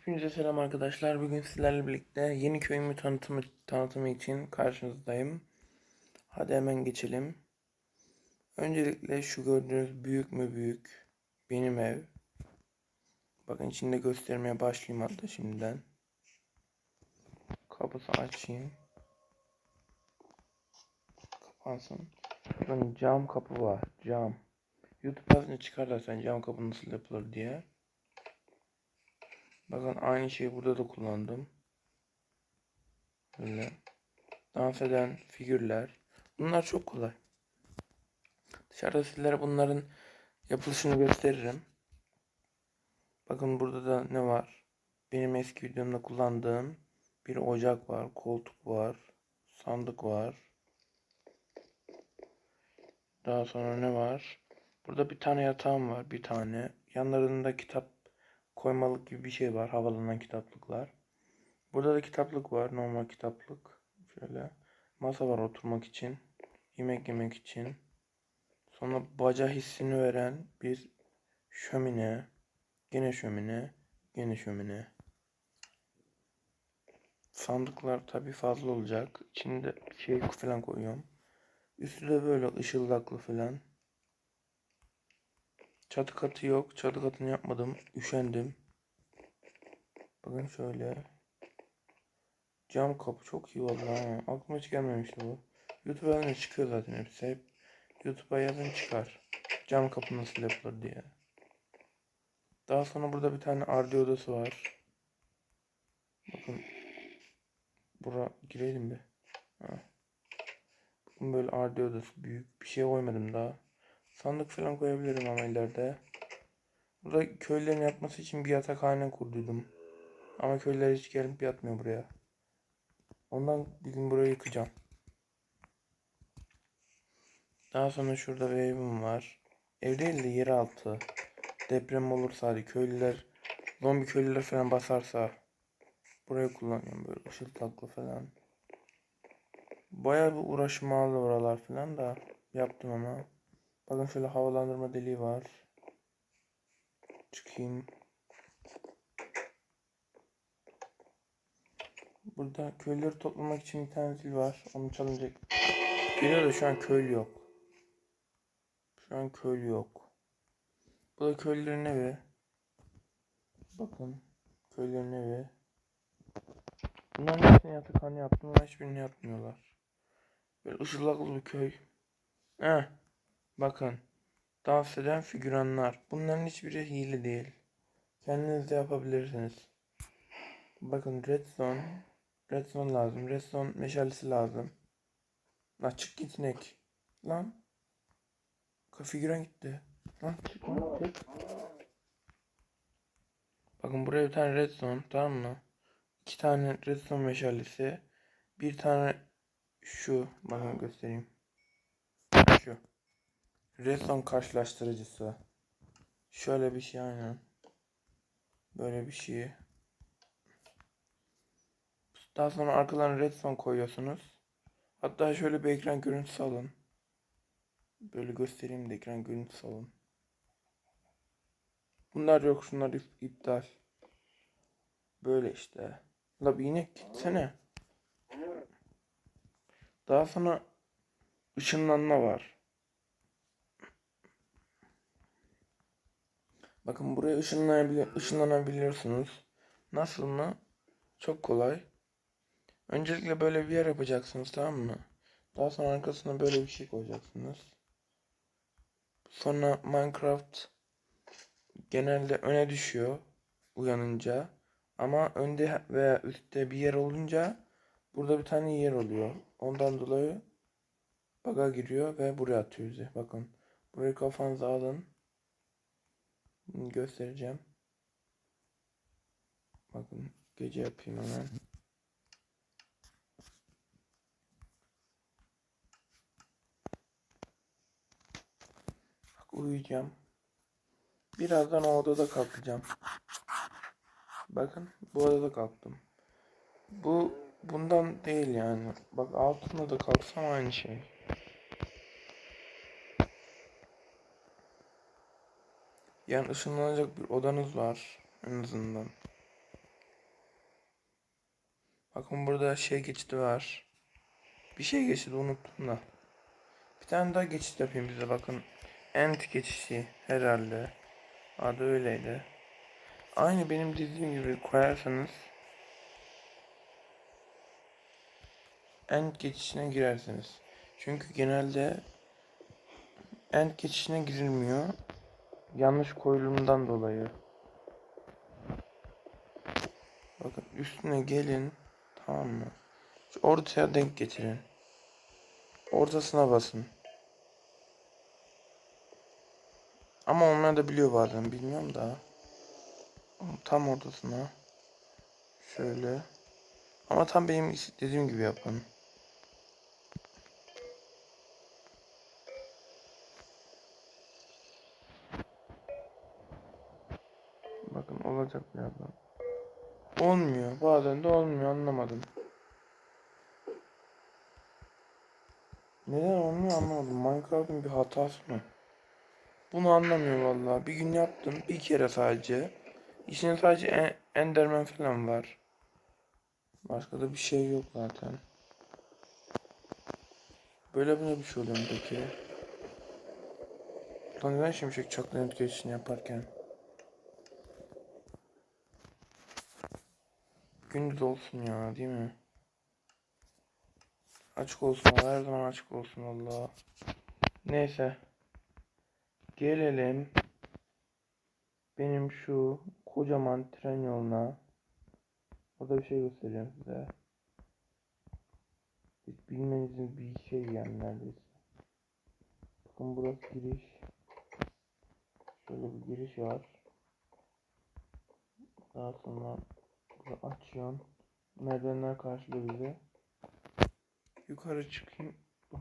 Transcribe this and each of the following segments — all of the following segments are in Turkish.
Hepinize selam arkadaşlar. Bugün sizlerle birlikte yeni köyümü tanıtımı, tanıtımı için karşınızdayım. Hadi hemen geçelim. Öncelikle şu gördüğünüz büyük mü büyük benim ev. Bakın içinde göstermeye başlayayım hatta şimdiden. Kapısı açayım. Kapansın. Bakın cam kapı var. Cam. YouTube yazınca çıkarlar sen cam kapı nasıl yapılır diye. Bakın aynı şeyi burada da kullandım. Böyle. Dans eden figürler. Bunlar çok kolay. Dışarıda sizlere bunların yapılışını gösteririm. Bakın burada da ne var? Benim eski videomda kullandığım bir ocak var, koltuk var, sandık var. Daha sonra ne var? Burada bir tane yatağım var, bir tane. Yanlarında kitap koymalık gibi bir şey var. Havalanan kitaplıklar. Burada da kitaplık var. Normal kitaplık. Şöyle. Masa var oturmak için. Yemek yemek için. Sonra baca hissini veren bir şömine. Gene şömine. Gene şömine. Sandıklar tabi fazla olacak. İçinde şey falan koyuyorum. Üstü de böyle ışıldaklı falan. Çatı katı yok. Çatı katını yapmadım. Üşendim. Bakın şöyle. Cam kapı çok iyi vallahi. Aklıma hiç gelmemişti bu. YouTube'a yazınca çıkıyor zaten hepsi. Hep YouTube'a yazın çıkar. Cam kapı nasıl yapılır diye. Daha sonra burada bir tane RD odası var. Bakın. Bura girelim bir. Ha. Bakın böyle RD odası büyük. Bir şey koymadım daha. Sandık falan koyabilirim ama ileride. Burada köylerin yatması için bir yatakhane kurduydum. Ama köyler hiç gelip yatmıyor buraya. Ondan bir gün burayı yıkacağım. Daha sonra şurada bir evim var. Ev değil de yeraltı. Deprem olursa hadi köylüler, zombi köylüler falan basarsa burayı kullanıyorum böyle ışıltaklı falan. Bayağı bir uğraşmalı oralar falan da yaptım ama. Bakın şöyle havalandırma deliği var. Çıkayım. Burada köylüleri toplamak için bir zil var. Onu çalınca geliyor şu an köylü yok. Şu an köylü yok. Bu da köylülerin evi. Bakın. Köylülerin evi. Bunların hepsini yatakhane yaptım ama hiçbirini yapmıyorlar. Böyle ışılaklı bir köy. Heh. Bakın. Dans eden figüranlar. Bunların hiçbiri hile değil. Kendiniz de yapabilirsiniz. Bakın redstone. Redstone lazım. Redstone meşalesi lazım. Lan çık git inek. Lan. Figüran gitti. Lan çık çık. Bakın buraya bir tane redstone tamam mı? İki tane redstone meşalesi. Bir tane şu. Bakın göstereyim. Redstone karşılaştırıcısı. Şöyle bir şey aynen. Böyle bir şey. Daha sonra arkalarına redstone koyuyorsunuz. Hatta şöyle bir ekran görüntüsü alın. Böyle göstereyim de ekran görüntüsü alın. Bunlar yok şunlar ip- iptal. Böyle işte. La bir inek gitsene. Daha sonra ışınlanma var. Bakın buraya ışınlanabilir, ışınlanabiliyorsunuz. Nasıl mı? Çok kolay. Öncelikle böyle bir yer yapacaksınız tamam mı? Daha sonra arkasına böyle bir şey koyacaksınız. Sonra Minecraft genelde öne düşüyor uyanınca. Ama önde veya üstte bir yer olunca burada bir tane yer oluyor. Ondan dolayı baga giriyor ve buraya atıyor bizi. Bakın burayı kafanıza alın. Göstereceğim. Bakın gece yapayım hemen. Bak uyuyacağım. Birazdan o odada kalkacağım. Bakın bu odada kalktım. Bu bundan değil yani. Bak altında da kalksam aynı şey. Yani ışınlanacak bir odanız var en azından. Bakın burada şey geçidi var. Bir şey geçidi unuttum da. Bir tane daha geçit yapayım bize bakın. Ent geçişi herhalde. Adı öyleydi. Aynı benim dediğim gibi koyarsanız end geçişine girersiniz. Çünkü genelde end geçişine girilmiyor. Yanlış koyulumdan dolayı. Bakın üstüne gelin. Tamam mı? Şu ortaya denk getirin. Ortasına basın. Ama onlar da biliyor bazen. Bilmiyorum da. Tam ortasına. Şöyle. Ama tam benim dediğim gibi yapın. Bakın olacak birazdan. Olmuyor. Bazen de olmuyor anlamadım. Neden olmuyor anlamadım. Minecraft'ın bir hatası mı? Bunu anlamıyorum vallahi. Bir gün yaptım. Bir kere sadece. İçinde sadece en Enderman falan var. Başka da bir şey yok zaten. Böyle böyle bir şey oluyor peki? Lan neden şimşek çaklayan geçişini yaparken? Gündüz olsun ya değil mi? Açık olsun her zaman açık olsun Allah. Neyse. Gelelim benim şu kocaman tren yoluna. Orada bir şey göstereceğim size. Hiç bilmenizin bir şey yani neredeyse. Bakın burası giriş. Şöyle bir giriş var. Daha sonra açıyorsun. Merdivenler karşılıyor bizi. Yukarı çıkayım.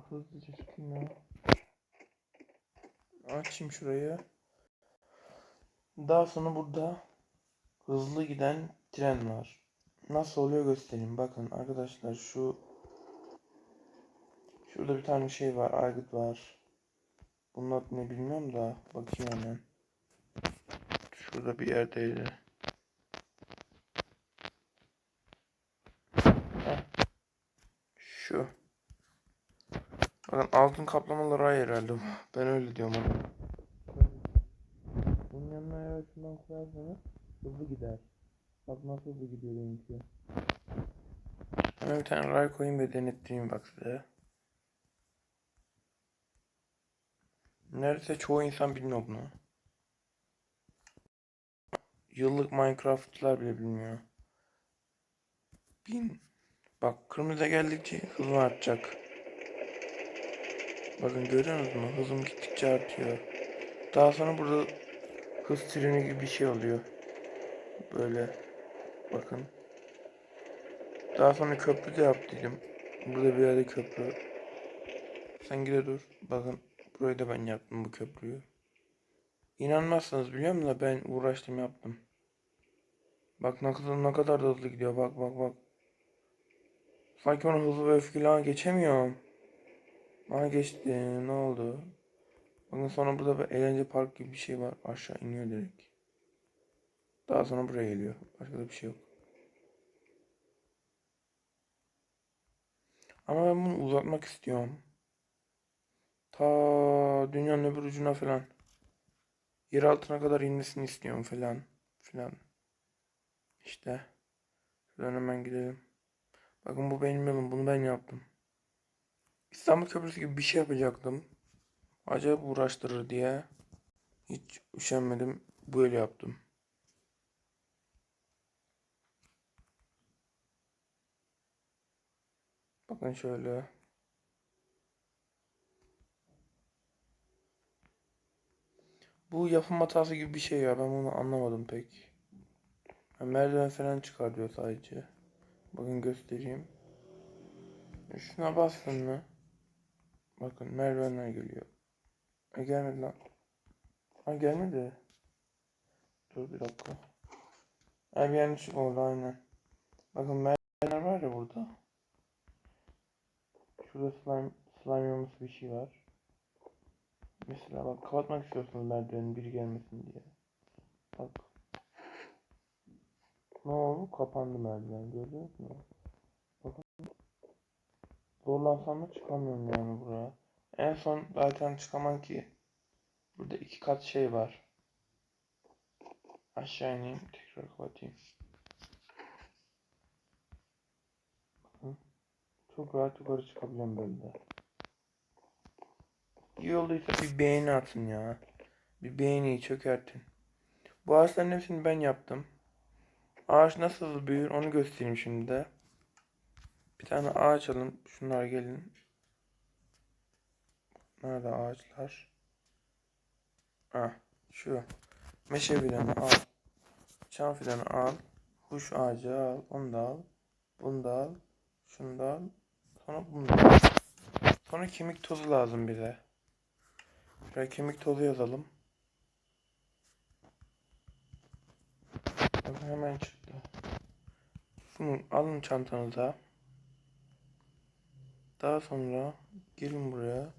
Hızlıca çıkayım ya. Açayım şurayı. Daha sonra burada hızlı giden tren var. Nasıl oluyor göstereyim. Bakın arkadaşlar şu şurada bir tane şey var. Aygıt var. Bunun adı ne bilmiyorum da bakayım hemen. Şurada bir yerdeydi. Heh. Şu. Bakın altın kaplamaları ay herhalde. Ben öyle diyorum ona. Bunun yanına eğer şundan koyarsanız hızlı gider. Bak nasıl hızlı gidiyor benimki. Hemen bir tane ray koyayım ve denettireyim bak size. Neredeyse çoğu insan bilmiyor bunu. Yıllık Minecraft'lar bile bilmiyor. Bin. Bak kırmızı geldikçe hızım artacak. Bakın görüyor musunuz? Hızım gittikçe artıyor. Daha sonra burada hız treni gibi bir şey oluyor. Böyle. Bakın. Daha sonra köprü de yaptıydım. Burada bir yerde köprü. Sen gide dur. Bakın burayı da ben yaptım bu köprüyü. İnanmazsınız biliyor musun ben uğraştım yaptım. Bak ne kadar ne kadar da hızlı gidiyor. Bak bak bak. Sanki onu hızlı ve ama geçemiyorum. Aha geçti. Ne oldu? Bakın sonra burada bir eğlence park gibi bir şey var. Aşağı iniyor direkt. Daha sonra buraya geliyor. Başka da bir şey yok. Ama ben bunu uzatmak istiyorum. Ta dünyanın öbür ucuna falan. Yer altına kadar inmesini istiyorum falan. Filan. İşte. Şuradan hemen gidelim. Bakın bu benim yolum. Bunu ben yaptım. İstanbul Köprüsü gibi bir şey yapacaktım. Acayip uğraştırır diye. Hiç üşenmedim. Böyle yaptım. Bakın şöyle. Bu yapım hatası gibi bir şey ya. Ben bunu anlamadım pek. Ha, merdiven falan çıkar diyor sadece. Bakın göstereyim. Şuna bastın mı? Bakın merdivenler geliyor. E gelmedi lan. Ha gelmedi. Dur bir dakika. Ha bir yanlışlık oldu aynen. Bakın merdivenler var ya burada. Şurada slime, slime yumrusu bir şey var. Mesela bak kapatmak istiyorsunuz merdivenin biri gelmesin diye. Bak. Ne oldu? Kapandı merdiven gördünüz mü? Zorlansam da çıkamıyorum yani buraya. En son zaten çıkamam ki. Burada iki kat şey var. Aşağı ineyim tekrar kapatayım. Çok rahat yukarı çıkabiliyorum böyle. İyi olduysa bir beğeni atın ya. Bir beğeniyi çökertin. Bu ağaçların hepsini ben yaptım. Ağaç nasıl büyür onu göstereyim şimdi de. Tane ağaç alın. Şunlar gelin. Nerede ağaçlar? Ah şu. Meşe fidanı al. Çam fidanı al. Kuş ağacı al. Onu da al. Bunu da al. Şunu da al. Sonra bunu da al. Sonra kemik tozu lazım bize. Şuraya kemik tozu yazalım. Hemen çıktı. Bunu alın çantanıza. Daha sonra gelin buraya.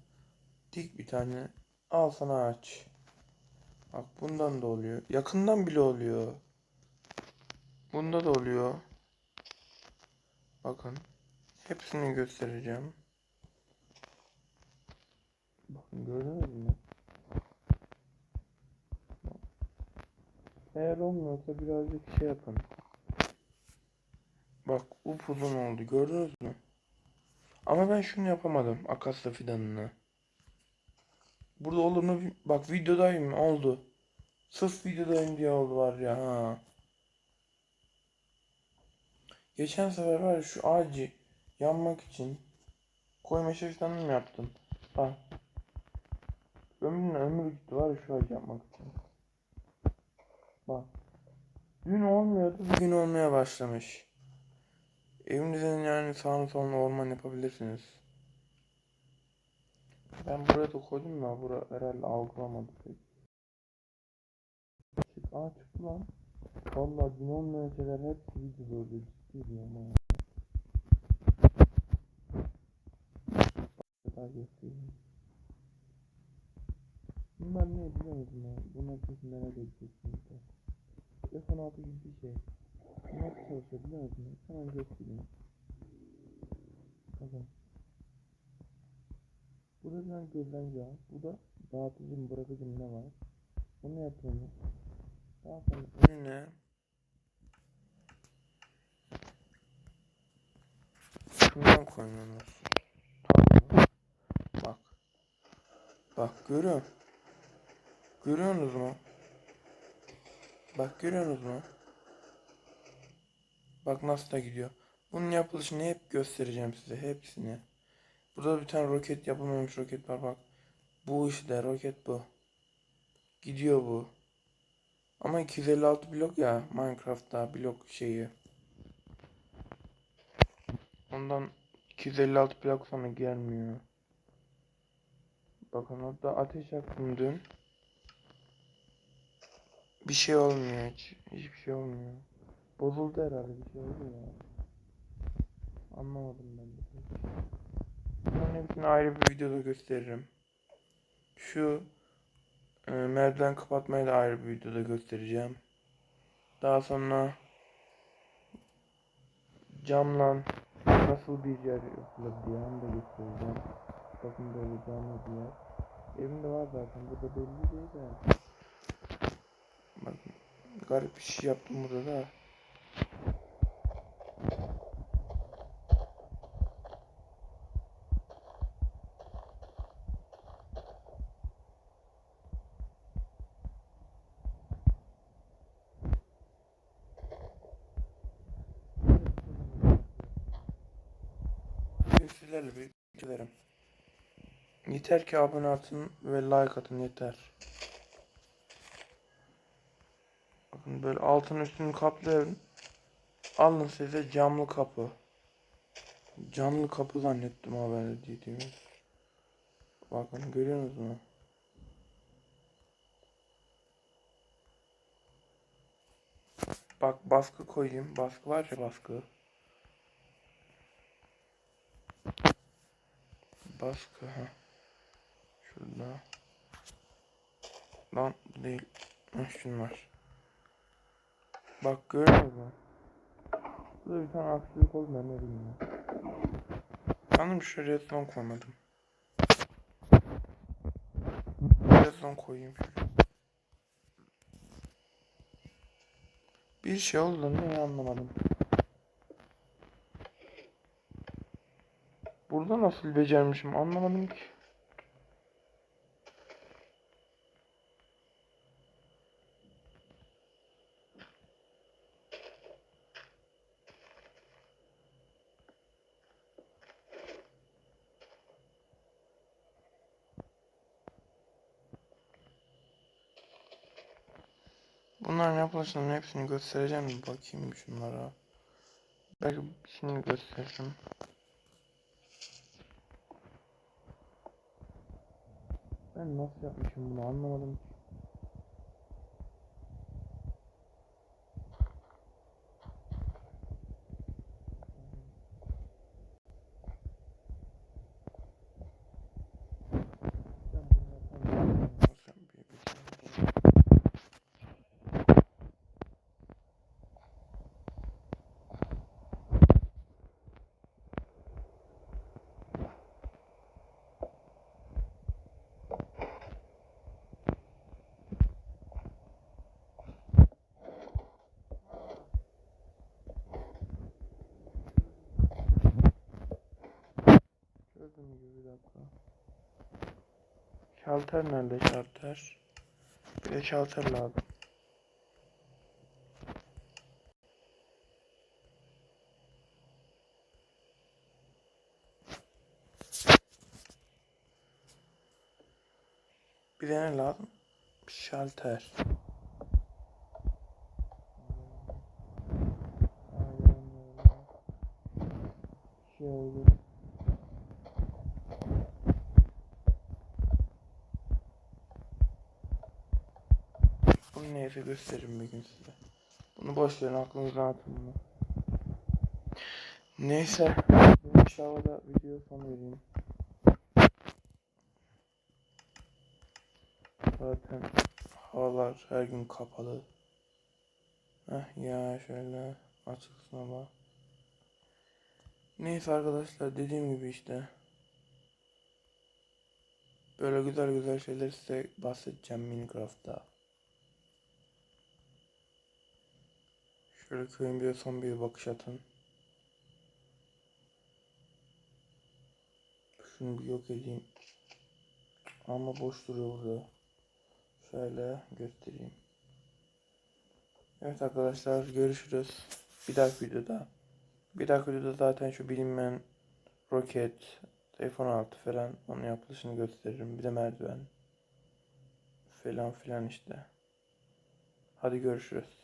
Dik bir tane. Al sana ağaç. Bak bundan da oluyor. Yakından bile oluyor. Bunda da oluyor. Bakın. Hepsini göstereceğim. Bakın gördünüz mü? Eğer olmuyorsa birazcık şey yapın. Bak upuzun oldu gördünüz mü? Ama ben şunu yapamadım. Akasya fidanını. Burada olur mu? Bak videodayım oldu. Sırf videodayım diye oldu var ya. Ha. Geçen sefer var ya şu ağacı yanmak için koyma fidanını mı yaptım? Bak. Ömrümün ömrü gitti var ya şu ağacı yapmak için. Bak. Dün olmuyordu bugün olmaya başlamış. Evinizin yani sağını solunu orman yapabilirsiniz. Ben buraya da koydum da bura herhalde algılamadı pek. Çık, aa çıktı lan. Vallahi dün olmayan şeyler hepsi videoda oluyor. Ciddi diyorum ha. Daha göstereyim. Bunlar ne biliyor musun ya? Bunlar kesin merak edeceksiniz de. F-16 gibi bir şey. Nasıl çalışıyor biliyor musun? Hemen göstereyim. Bakın. Burada bir tane gözlemci var. Bu da dağıtıcı mı bırakıcı mı ne var? Bunu yapıyorum. Daha sonra önüne şundan koyuyorsunuz. Tamam? Bak. Bak görüyor. Görüyorsunuz mu? Bak görüyorsunuz mu? Bak nasıl da gidiyor. Bunun yapılışını hep göstereceğim size. Hepsini. Burada bir tane roket yapılmamış roket var bak. Bu işte roket bu. Gidiyor bu. Ama 256 blok ya Minecraft'ta blok şeyi. Ondan 256 blok sonra gelmiyor. Bakın orada ateş yaktım dün. Bir şey olmuyor hiç. Hiçbir şey olmuyor. Bozuldu herhalde bir şey oldu ya. Anlamadım ben de. Bunların hepsini ayrı bir videoda gösteririm. Şu e, merdiven kapatmayı da ayrı bir videoda göstereceğim. Daha sonra camla nasıl bir yer onu da göstereceğim. Bakın böyle camlı bir yer. Evimde var zaten burada belli değil de. Bakın garip bir şey yaptım burada da. Sizlerle birlikte Yeter ki abone atın ve like atın yeter. Bakın böyle altın üstünü kaplayın. Alın size camlı kapı. Camlı kapı zannettim haberde dediğimiz. Bakın görüyorsunuz mu? Bak baskı koyayım. Baskı var ya baskı. Baskı ha. Şurada. Lan bu değil. Şun var. Bak görüyor musun? Burada bir tane aksilik oldu ben ne bileyim ya. Sanırım şuraya redstone koymadım. Redstone koyayım şuraya. Bir şey oldu ne anlamadım. Burada nasıl becermişim anlamadım ki. Bunların yapılışının hepsini göstereceğim? Bakayım şunlara. Belki şimdi gösteririm. Ben nasıl yapmışım bunu anlamadım. Gördüm gibi bir dakika. Şalter nerede şalter? Bir de şalter lazım. Bir de ne lazım? Şalter. Aynen öyle. Şöyle. Bunu neyse gösteririm bir gün size. Bunu boş verin aklınızdan atın bunu. Neyse. Ben inşallah da video son vereyim. Zaten havalar her gün kapalı. Heh ya şöyle açıksın ama. Neyse arkadaşlar dediğim gibi işte. Böyle güzel güzel şeyler size bahsedeceğim Minecraft'ta. Şöyle köyün bir son bir bakış atın. Şunu bir yok edeyim. Ama boş duruyor burada. Şöyle göstereyim. Evet arkadaşlar görüşürüz. Bir dahaki videoda. Bir dahaki videoda zaten şu bilinmeyen roket, iPhone 6 falan onun yapılışını gösteririm. Bir de merdiven falan filan işte. Hadi görüşürüz.